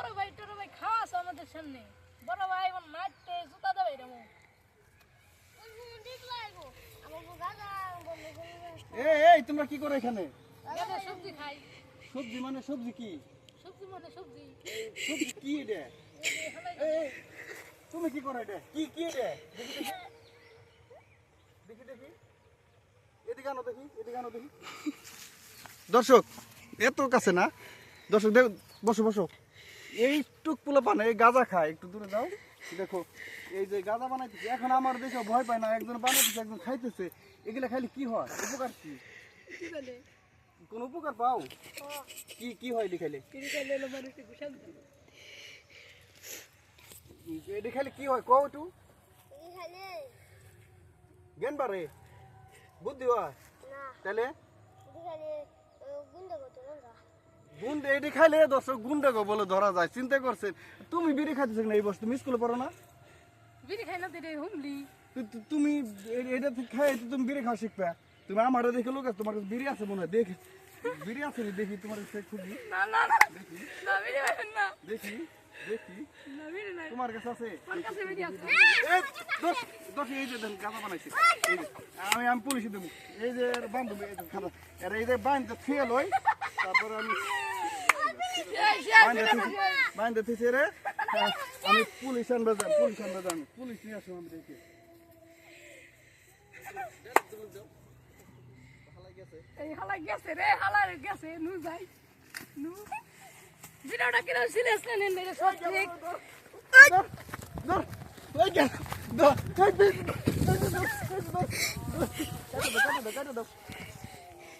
বড় ভাই টোর ভাই আমাদের সামনে। বড় ভাই এখন মারতে জুতা দেবে এরকম এই তোমরা কি করো এখানে? সবজি খাই। সবজি মানে সবজি কি? সবজি মানে সবজি। সবজি কি এই, তুমি কি করো এটা? কি কি এটা? দেখি দেখি। দেখি দেখি। এদিকে আনো দেখি এদিকে আনো দেখি। দর্শক এত কাছে না? দর্শক দেখ বসো বসো। এই টুক পোলা পানে এই গাঁজা খায় একটু দূরে যাও। দেখো এই যে গাঁজা বানাইতেছে এখন আমার দেখে ভয় পায় না একজন বানাইতেছে একজন খাইতেছে এগুলা খাইলে কি হয়? উপকার কি? কোন উপকার পাও? কি কি হয় এটি খাইলে? কিরি খাইলে হলো মানুষকে গুছান এটি খাইলে কি হয়? কও একটু। জ্ঞান বাড়ে। বুদ্ধি হয়। তাহলে গুন্ডে এটি খাইলে দর্শক গুন্ডে গো বলে ধরা যায় চিন্তা করছেন। তুমি বিড়ি খাইতেছো না এই বস্তু তুমি স্কুলে পড়ো না? বিড়ি খাই না দিলে হুমলি। তুমি এটা খাই তুমি বিড়ি খাওয়া শিখবে। তুমি আমার দেখে লোক তোমার কাছে বিড়ি আছে মনে হয় দেখি। বিড়ি আছে? দেখি তোমার কাছে খুঁজি না না না না বিড়ি না। দেখি দেখি। তোমার কাছে আছে? আমার কাছে বিড়ি আছে। এই, যে দেন, গাঁজা বানাইছে। আমি আমি পুলিশে দেবো। এই যে বান্ধবী এই যে এই যে বাইন্দে থুয়ে লই তারপরে আমি বাইন্দে থুইছে রে আমি পুলিশ আনবে যান পুলিশ আনবে যান পুলিশ নিয়ে আসো আমি দেখি এই হালা গেছে রে হালা গেছে নু যাই নু ভিডিওটা